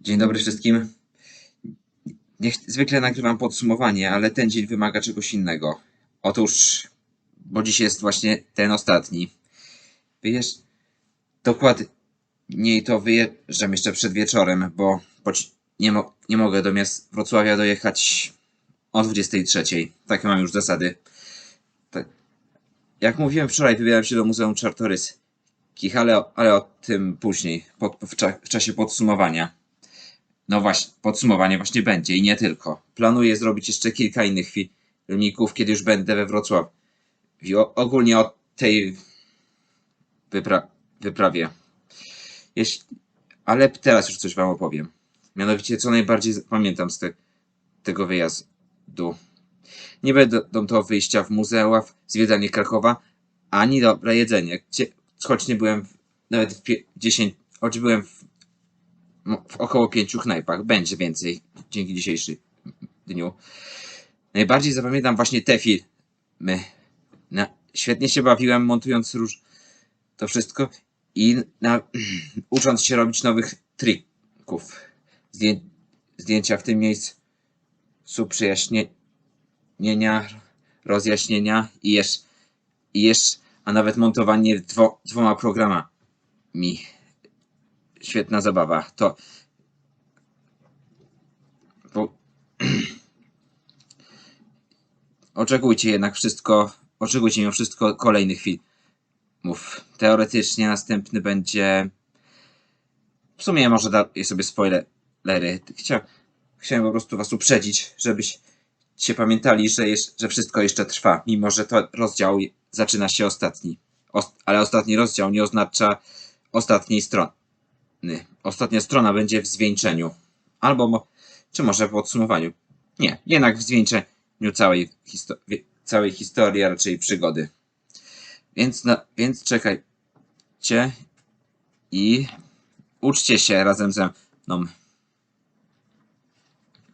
Dzień dobry wszystkim. Nie, ch- zwykle nagrywam podsumowanie, ale ten dzień wymaga czegoś innego. Otóż, bo dziś jest właśnie ten ostatni. Wyjeżdż... Dokładniej to wyjeżdżam jeszcze przed wieczorem, bo nie, mo- nie mogę do miast Wrocławia dojechać o 23. Takie mam już zasady. Tak. Jak mówiłem wczoraj, wybieram się do Muzeum Czartoryskich, ale, ale o tym później, pod, w czasie podsumowania. No właśnie, podsumowanie właśnie będzie i nie tylko. Planuję zrobić jeszcze kilka innych fi- filmików, kiedy już będę we Wrocławiu. Ogólnie o tej wypra- wyprawie. Jeśli, ale teraz już coś wam opowiem. Mianowicie, co najbardziej pamiętam z te, tego wyjazdu. Nie będą to wyjścia w muzea, zwiedzanie Krakowa, ani dobre jedzenie. Gdzie, choć nie byłem w, nawet w pie- 10, choć byłem w w około pięciu knajpach. Będzie więcej dzięki dzisiejszym dniu. Najbardziej zapamiętam właśnie te filmy. Na, świetnie się bawiłem montując róż to wszystko i na, ucząc się robić nowych trików. Zdję, zdjęcia w tym miejscu, przyjaśnienia, rozjaśnienia i jeszcze, i jeszcze a nawet montowanie dwo, dwoma programami świetna zabawa. To. Oczekujcie jednak wszystko. Oczekujcie mimo wszystko kolejnych filmów. Teoretycznie następny będzie. W sumie może daję sobie spoilery. Chcia... Chciałem po prostu was uprzedzić, żebyście pamiętali, że, jeż... że wszystko jeszcze trwa, mimo że to rozdział zaczyna się ostatni. Os... Ale ostatni rozdział nie oznacza ostatniej strony. Ostatnia strona będzie w zwieńczeniu. Albo, czy może w podsumowaniu. Nie, jednak w zwieńczeniu całej, całej historii, a raczej przygody. Więc, na, więc czekajcie i uczcie się razem ze mną.